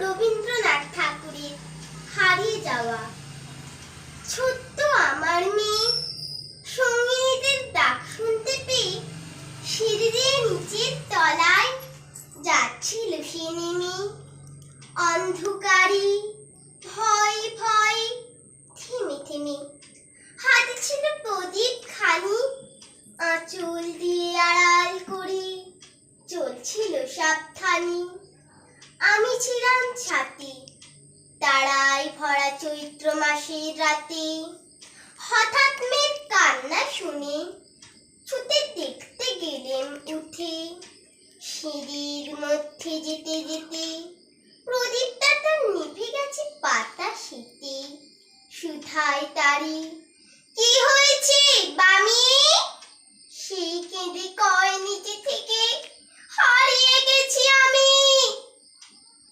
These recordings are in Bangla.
রবীন্দ্রনাথ ঠাকুরের হারিয়ে যাওয়া। ছোট্ট আমার মেয়ে সঙ্গীতের ডাক শুনতে পেয়ে সিঁড়ি দিয়ে নিচের তলায় যাচ্ছিল সে নেমে। অন্ধকারে ভয় ভয় থেমে থেমে হাতে ছিল প্রদীপ খানি আঁচল দিয়ে আড়াল করে চলছিল সাবধানে। আমি ছিলাম ছাতি। তারায় ভরা চৈত্র মাসের রাতে। হঠাৎ মেয়ের কান্না শুনে ছুটে দেখতে গেলেম উঠে। সিঁড়ির মধ্যে যেতে যেতে প্রদীপটা তো নিভে গেছে পাতা শীতে সুধায় তারি, কি হয়েছে, বামি সেই কেঁদে কয় নিচে থেকে হারিয়ে গেছি আমি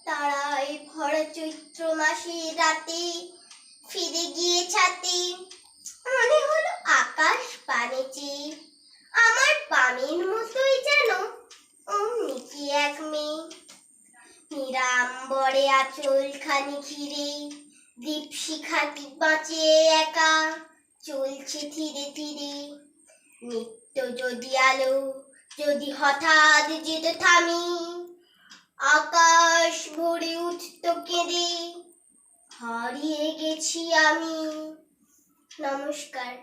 তারায় ভরা চৈত্র মাসের রাতে ফিরে গিয়ে ছাতে মনে হলো আকাশ পানে চেয়ে। আমার বামের মতোই যেন অমনি কি এক মেয়ে। নিরাম্বরে আঁচল খানি ঘিরে দীপ শিখাটি বাঁচে একা চলছে ধীরে ধীরে। নিত্য যদি আলো, যদি হঠাৎ যেত থামি উঠত কেঁদে হারিয়ে গেছি আমি। নমস্কার।